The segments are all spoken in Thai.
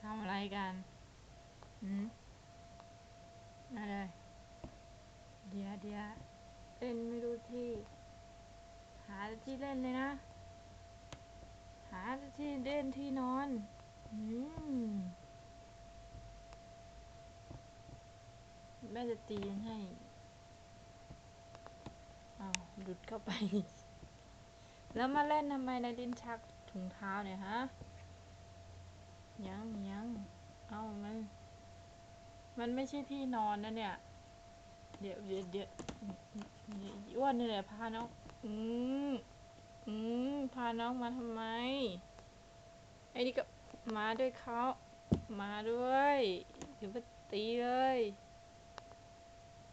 ทำอะไรกันหืมมาเลย เดี๋ยวเดี๋ยวเล่นไม่รู้ที่ หาที่เล่นเลยนะ หาที่เล่นที่นอน อืมแม่จะตีให้อ้าวหลุดเข้าไป แล้วมาเล่นทำไมในลิ้นชักถุงเท้าเนี่ยฮะ ยังยัง เอามัน มันไม่ใช่ที่นอนนะเนี่ย เดี๋ยวเดี๋ยวเดี๋ยวอ้วนนี่แหละพาน้อง อืมอืมพาน้องมาทำไม ไอ้นี่ก็มาด้วยเขามาด้วยเดี๋ยวไปตีเลย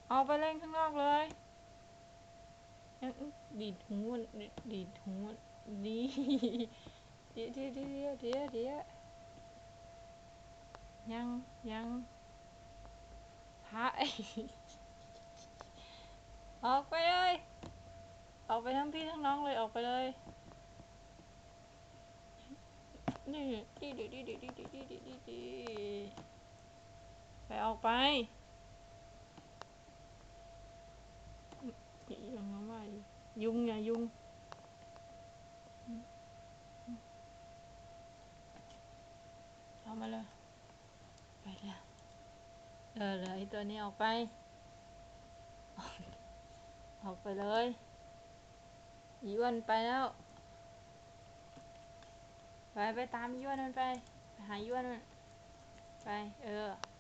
เอาไปเล่นข้างนอกเลยยังดีดหูมันดีดหูมันดีเดี๋ยวเดี๋ยวเดี๋ยวเดี๋ยวเดี๋ ยังยังพาไอ้ออกไปเลย ออกไปทั้งพี่ทั้งน้องเลยออกไปเลยนี่ดีดีดีดีดีดีดีดีดีดีไปออกไปยังมาว่ายุงอย่ายุงเอามาเลย เออเลยไอ้ตัวนี้ออกไป ออกไปเลยอีอ้วนไปแล้ว ไปไปตามยวนมันไป ไปหายวนมันไป เออ